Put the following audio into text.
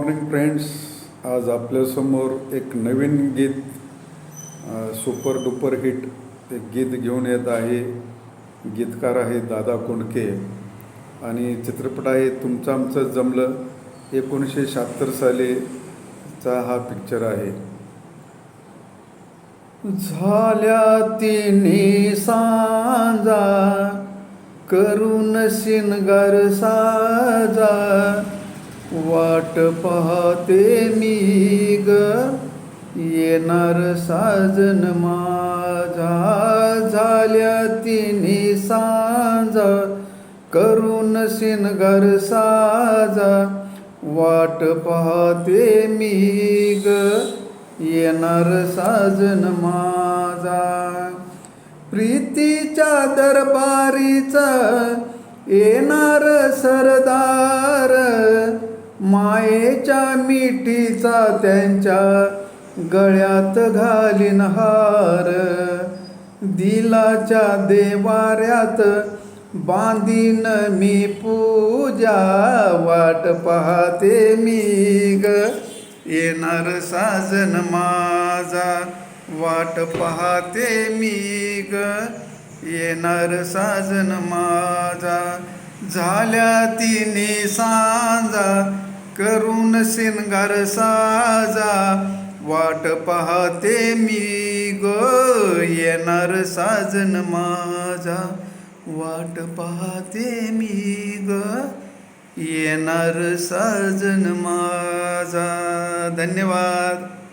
Morning friends आज आपल्यासमोर एक नवीन गीत सुपर डुपर हिट एक गीत घेऊन येत आहे. गीतकार आहे दादा कोंडके. आणि चित्रपट आहे तुमचं आमचं जमलं. एकोणीसशे शहात्तर सालीचा हा पिक्चर आहे. झाल्या तिन्ही सांजा करून शिनगार साजा वाट पाहते मी ग. येणार साजन माझा. झाल्या तिन्ही सांजा. करून सिनगर साजा. वाट पाहते मी ग. येणार साजन माझा. प्रीतीच्या दरबारीचा येणार सरदार मायेच्या मिठीचा त्यांच्या गळ्यात घालीन हार. दिलाच्या देवाऱ्यात बांधीन मी पूजा वाट पाहते मी ग. येणार साजन माझा वाट पाहते मी ग. येणार साजन माझा झाल्या तिने सांजा करून शिनगार साजा वाट पाहते मी ग येणार साजन माझा. वाट पाहते मी ग येणार साजन माझा. धन्यवाद.